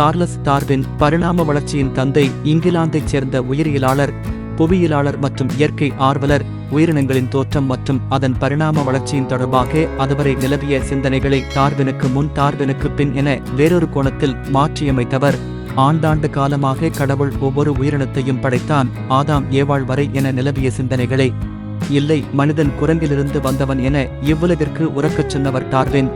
Charles Darwin பரிணாம வளர்ச்சியின் தந்தை இங்கிலாந்தைச் சேர்ந்த உயிரியலாளர் புவியியலாளர் மற்றும் இயற்கை ஆர்வலர் உயிரினங்களின் தோற்றம் மற்றும் அதன் பரிணாம வளர்ச்சியின் தொடர்பாக அதுவரை நிலவிய சிந்தனைகளை டார்வினுக்கு முன் டார்வினுக்கு பின் என வேறொரு கோணத்தில் மாற்றியமைத்தவர். ஆண்டாண்டு காலமாக கடவுள் ஒவ்வொரு உயிரினத்தையும் படைத்தான். ஆதாம் ஏவாள் வரை என நிலவிய சிந்தனைகளை இல்லை மனிதன் குரங்கிலிருந்து வந்தவன் என இவ்வுலகிற்கு உறக்கச் சொன்னவர் டார்வின்.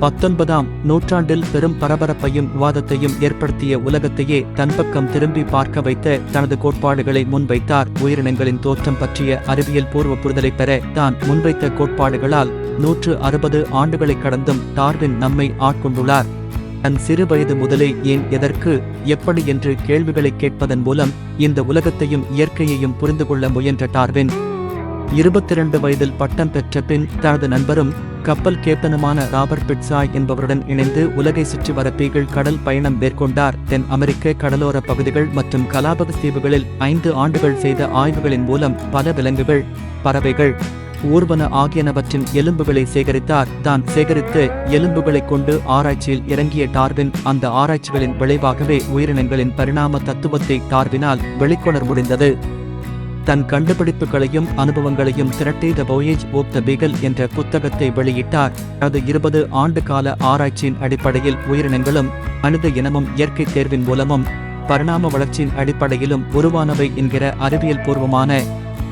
பத்தொன்பதாம் நூற்றாண்டில் பெரும் பரபரப்பையும் விவாதத்தையும் ஏற்படுத்திய உலகத்தையே தன் பக்கம் திரும்பி பார்க்க வைத்த தனது கோட்பாடுகளை முன்வைத்தார். உயிரினங்களின் தோற்றம் பற்றிய அறிவியல் பூர்வ புரிதலை பெற தான் முன்வைத்த கோட்பாடுகளால் நூற்று அறுபது ஆண்டுகளை கடந்தும் டார்வின் நம்மை ஆட்கொண்டுள்ளார். தன் சிறு வயது முதலே ஏன் எதற்கு எப்படி என்று கேள்விகளை கேட்பதன் மூலம் இந்த உலகத்தையும் இயற்கையையும் புரிந்து கொள்ள முயன்ற டார்வின். இருபத்தி இரண்டு வயதில் பட்டம் பெற்ற பின் தனது நண்பரும் கப்பல் கேப்டனுமான ராபர்ட் பிட்சாய் என்பவருடன் இணைந்து உலகை சுற்றி வர பீகள் கடல் பயணம் மேற்கொண்டார். தென் அமெரிக்க கடலோர பகுதிகள் மற்றும் கலாபகஸ் தீவுகளில் ஐந்து ஆண்டுகள் செய்த ஆய்வுகளின் மூலம் பல விலங்குகள் பறவைகள் ஊர்வன ஆகியனவற்றின் எலும்புகளை சேகரித்தார். தான் சேகரித்து எலும்புகளைக் கொண்டு ஆராய்ச்சியில் இறங்கிய டார்வின் அந்த ஆராய்ச்சிகளின் விளைவாகவே உயிரினங்களின் பரிணாம தத்துவத்தை டார்வினால் வெளிக்கொணர் முடிந்தது. தன் கண்டுபிடிப்புகளையும் அனுபவங்களையும் திரட்டி த voyage ஓப் த பீகல் என்ற புத்தகத்தை வெளியிட்டார். அது இருபது ஆண்டு கால ஆராய்ச்சியின் அடிப்படையில் உயிரினங்களும் மனித இனமும் இயற்கை தேர்வின் மூலமும் பரிணாம வளர்ச்சியின் அடிப்படையிலும் உருவானவை என்கிற அறிவியல் பூர்வமான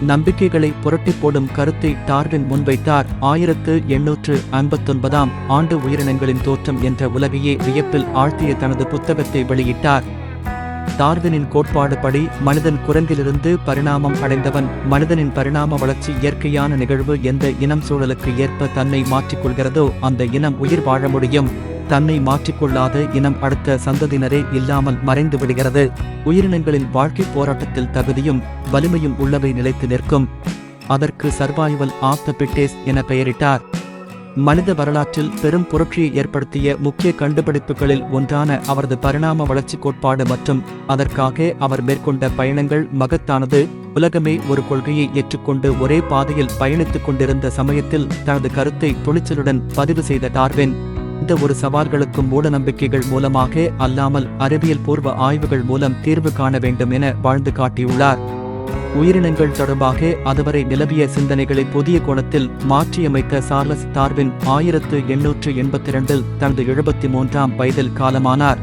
நம்பிக்கைகளை புரட்டி போடும் கருத்தை டார்வின் முன்வைத்தார். ஆயிரத்து எண்ணூற்று ஐம்பத்தொன்பதாம் ஆண்டு உயிரினங்களின் தோற்றம் என்ற உலகையே வியப்பில் ஆழ்த்திய தனது புத்தகத்தை வெளியிட்டார். டார்வினின் கோட்பாடுபடி மனிதன் குரங்கிலிருந்து பரிணாமம் அடைந்தவன். மனிதனின் பரிணாம வளர்ச்சி இயற்கையான நிகழ்வு எந்த இனம் சூழலுக்கு ஏற்ப தன்னை மாற்றிக்கொள்கிறதோ அந்த இனம் உயிர் வாழ முடியும். தன்னை மாற்றிக்கொள்ளாத இனம் அடுத்த சந்ததியினரே இல்லாமல் மறைந்து விடுகிறது. உயிரினங்களின் வாழ்க்கை போராட்டத்தில் தகுதியும் வலிமையும் உள்ளவை நிலைத்து நிற்கும். அதற்கு சர்வாய்வல் ஆஃப் த பிட்டேஸ் என பெயரிட்டார். மனித வரலாற்றில் பெரும் புரட்சியை ஏற்படுத்திய முக்கிய கண்டுபிடிப்புகளில் ஒன்றான அவரது பரிணாம வளர்ச்சி கோட்பாடு மற்றும் அதற்காக அவர் மேற்கொண்ட பயணங்கள் மகத்தானது. உலகமே ஒரு கொள்கையை ஏற்றுக்கொண்டு ஒரே பாதையில் பயணித்துக் கொண்டிருந்த சமயத்தில் தனது கருத்தை துணிச்சலுடன் பதிவு செய்த டார்வின் இந்த ஒரு சவால்களுக்கும் மூடநம்பிக்கைகள் மூலமாக அல்லாமல் அறிவியல் பூர்வ ஆய்வுகள் மூலம் தீர்வு காண வேண்டும் என வாழ்ந்து காட்டியுள்ளார். உயிரினங்கள் தொடர்பாக அதுவரை நிலவிய சிந்தனைகளை புதிய கோணத்தில் மாற்றியமைத்த சார்லஸ் டார்வின் ஆயிரத்து எண்ணூற்று எண்பத்தி இரண்டில் தனது எழுபத்தி மூன்றாம் வயதில் காலமானார்.